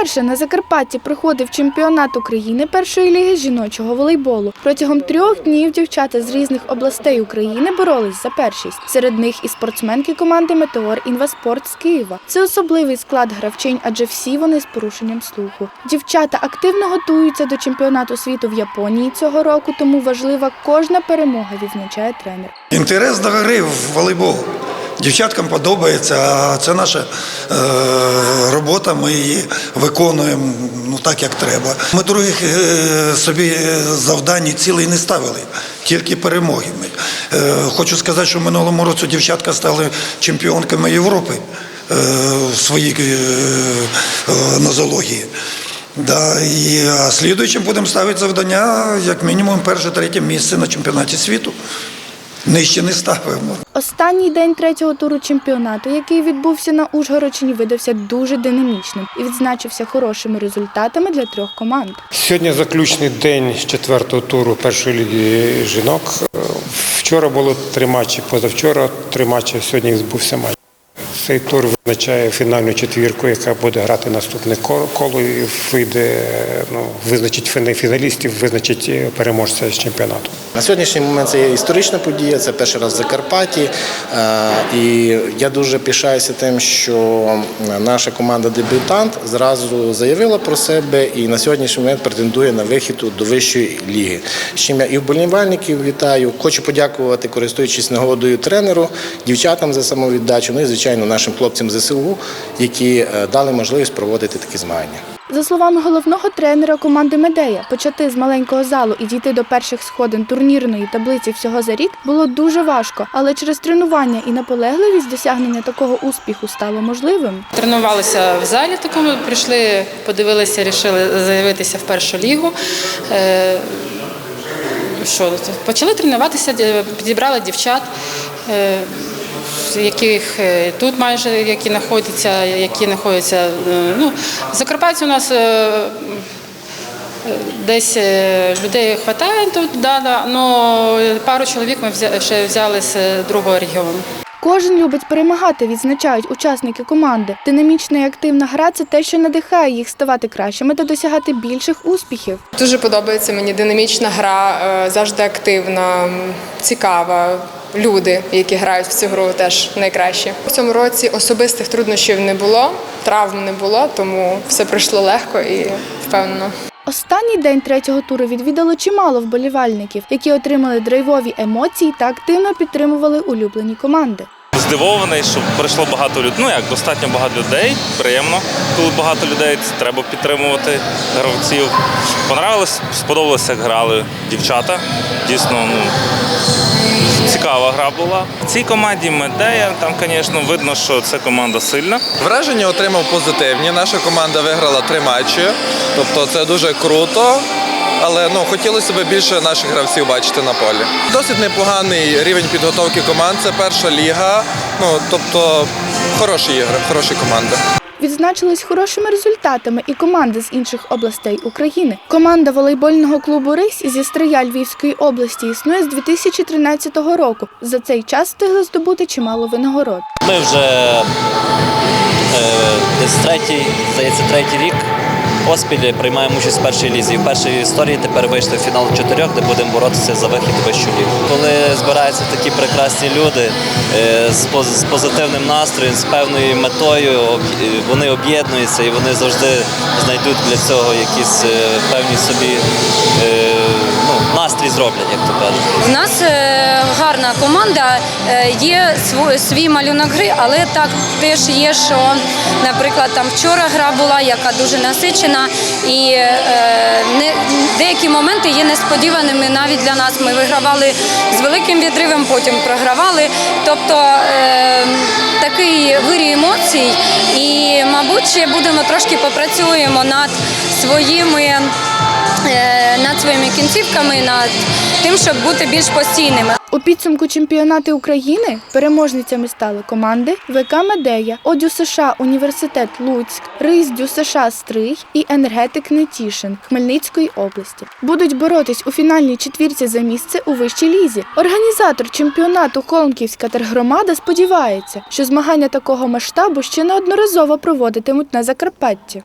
Вперше на Закарпатті проходив чемпіонат України першої ліги жіночого волейболу. Протягом трьох днів дівчата з різних областей України боролись за першість. Серед них і спортсменки команди Метеор Інваспорт з Києва. Це особливий склад гравчинь, адже всі вони з порушенням слуху. Дівчата активно готуються до чемпіонату світу в Японії цього року, тому важлива кожна перемога, відзначає тренер. Інтерес до гри в волейбол. Дівчаткам подобається, а це наша е, робота. Ми її виконуємо ну так, як треба. Ми других е, собі завдань і цілей не ставили, тільки перемоги. Ми. Е, хочу сказати, що минулому році дівчатка стали чемпіонками Європи е, в своїй е, е, нозології. Да, і слідуючим будемо ставити завдання, як мінімум, перше-третє місце на чемпіонаті світу. Нижче не ставимо. Останній день третього туру чемпіонату, який відбувся на Ужгородщині, видався дуже динамічним і відзначився хорошими результатами для трьох команд. Сьогодні заключний день четвертого туру першої ліги жінок. Вчора було три матчі, позавчора три матчі, сьогодні відбувся матч. Цей тур визначає фінальну четвірку, яка буде грати наступне ко- коло і вийде, ну, визначить фіналістів, визначить е, переможця з чемпіонату. На сьогоднішній момент це є історична подія, це перший раз в Закарпатті. Е, І я дуже пишаюся тим, що наша команда дебютант зразу заявила про себе і на сьогоднішній момент претендує на вихід до вищої ліги. З чим я і вболівальників вітаю. Хочу подякувати, користуючись нагодою тренеру, дівчатам за самовіддачу, ну і звичайно нашим хлопцям ЗСУ, які е, дали можливість проводити такі змагання. За словами головного тренера команди Медея, почати з маленького залу і дійти до перших сходин турнірної таблиці всього за рік було дуже важко, але через тренування і наполегливість досягнення такого успіху стало можливим. Тренувалися в залі такому, прийшли, подивилися, рішили заявитися в першу лігу. Е, Що, почали тренуватися, підібрали дівчат, е, яких е, тут майже які знаходяться, які знаходяться. е, Ну, в Закарпатті у нас е, Десь людей вистачає тут, да, да, але пару чоловік ми взя- ще взяли з другого регіону. Кожен любить перемагати, відзначають учасники команди. Динамічна і активна гра це те, що надихає їх ставати кращими та досягати більших успіхів. Дуже подобається мені динамічна гра, завжди активна, цікава. Люди, які грають в цю гру, теж найкращі. У цьому році особистих труднощів не було, травм не було, тому все пройшло легко і впевнено. Останній день третього туру відвідало чимало вболівальників, які отримали драйвові емоції та активно підтримували улюблені команди. Здивований, що прийшло багато людей. Ну як достатньо багато людей. Приємно, коли багато людей. Це треба підтримувати гравців. Понравилось, сподобалося, як грали дівчата. Дійсно, ну цікава гра була. В цій команді Медея, там, звісно, видно, що це команда сильна. Враження отримав позитивні. Наша команда виграла три матчі, тобто це дуже круто. Але ну хотілося б більше наших гравців бачити на полі. Досить непоганий рівень підготовки команд. Це перша ліга. Ну тобто хороші ігри, хороші команди. Відзначились хорошими результатами і команди з інших областей України. Команда волейбольного клубу Рись зі Стрия Львівської області існує з 2013 року. За цей час встигли здобути чимало винагород. Ми вже е, десь третій, здається, третій рік поспіль приймаємо участь в першій лізі. В першій історії тепер вийшли в фінал чотирьох, де будемо боротися за вихід у вищу лігу. Коли збираються такі прекрасні люди е, з, поз- позитивним настроєм, з певною метою, е, вони об'єднуються і вони завжди знайдуть для цього якісь е, певні собі зроблять, як то кажуть. У нас е, гарна команда, е, є свій, свій малюнок гри, але так теж є, що, наприклад, там вчора гра була, яка дуже насичена, і е, не, деякі моменти є несподіваними навіть для нас. Ми вигравали з великим відривом, потім програвали. Тобто такий вирій емоцій, і, мабуть, ще будемо трошки попрацюємо над своїми своїми кінцівками, над тим, щоб бути більш постійними. У підсумку чемпіонати України переможницями стали команди ВК Медея, Одю США Університет Луцьк, Рись Дю США Стрий і Енергетик Нетішин Хмельницької області. Будуть боротись у фінальній четвірці за місце у вищій лізі. Організатор чемпіонату Холмківська тергромада сподівається, що змагання такого масштабу ще неодноразово проводитимуть на Закарпатті.